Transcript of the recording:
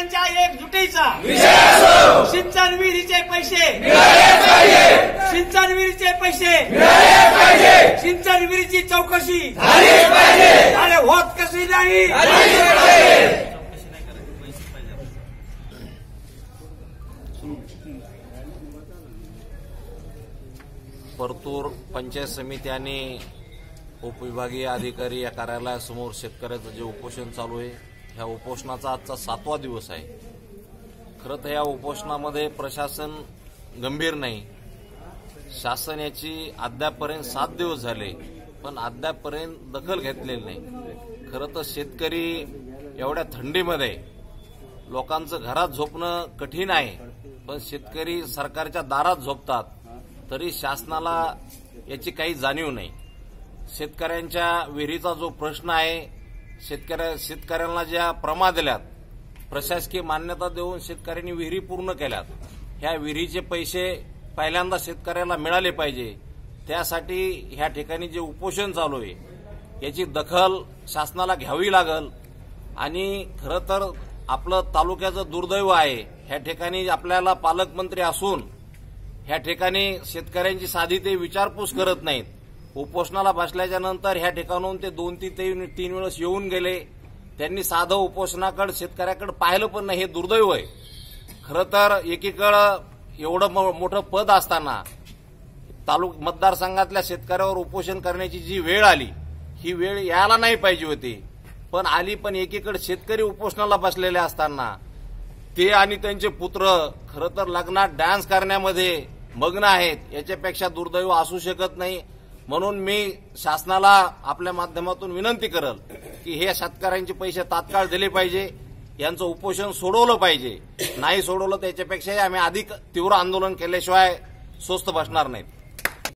शेतकऱ्यांच्या एकजुटीचा सिंचन विहिरीचे पैसे. सिंचन विहिरीचे पैसे. सिंचन विहिरीची चौकशी. अरे होत कशी नाही? परतूर पंचायत समिती आणि उपविभागीय अधिकारी या कार्यालयासमोर शेतकऱ्याचं जे उपोषण चालू आहे ह्या उपोषणाचा आजचा सातवा दिवस आहे. खरं तर या उपोषणामध्ये प्रशासन गंभीर नाही. शासन याची अद्यापपर्यंत सात दिवस झाले पण अद्यापपर्यंत दखल घेतलेली नाही. खरं तर शेतकरी एवढ्या थंडीमध्ये लोकांचं घरात झोपणं कठीण आहे पण शेतकरी सरकारच्या दारात झोपतात तरी शासनाला याची काही जाणीव नाही. शेतकऱ्यांच्या विहिरीचा जो प्रश्न आहे शेतकऱ्या शेतकऱ्यांना ज्या प्रमा दिल्यात प्रशासकीय मान्यता देऊन शेतकऱ्यांनी विहिरी पूर्ण केल्यात ह्या विहिरीचे पैसे पहिल्यांदा शेतकऱ्याला मिळाले पाहिजे. त्यासाठी ह्या ठिकाणी जे उपोषण चालू आहे याची दखल शासनाला घ्यावी लागल. आणि खरं तर आपलं तालुक्याचं दुर्दैव आहे ह्या ठिकाणी आपल्याला पालकमंत्री असून ह्या ठिकाणी शेतकऱ्यांची साधी ते विचारपूस करत नाहीत. उपोषणाला बसल्याच्या नंतर ह्या ठिकाणून ते दोन तीन तीन वेळेस येऊन गेले. त्यांनी साधं उपोषणाकडे शेतकऱ्याकडे पाहिलं पण नाही हे दुर्दैव आहे. खरं तर एकीकडं एवढं मो- मोठं पद असताना तालुक मतदारसंघातल्या शेतकऱ्यावर उपोषण करण्याची जी वेळ आली ही वेळ यायला नाही पाहिजे होती. पण आली पण एकीकडे शेतकरी उपोषणाला बसलेले असताना ते आणि त्यांचे पुत्र खरं तर लग्नात डान्स करण्यामध्ये मग्न आहेत याच्यापेक्षा दुर्दैव असू शकत नाही. म्हणून मी शासनाला आपल्या माध्यमातून विनंती करल की हे शेतकऱ्यांचे पैसे तात्काळ दिले पाहिजे यांचं उपोषण सोडवलं पाहिजे. नाही सोडवलं त्याच्यापेक्षाही आम्ही अधिक तीव्र आंदोलन केल्याशिवाय स्वस्त बसणार नाहीत.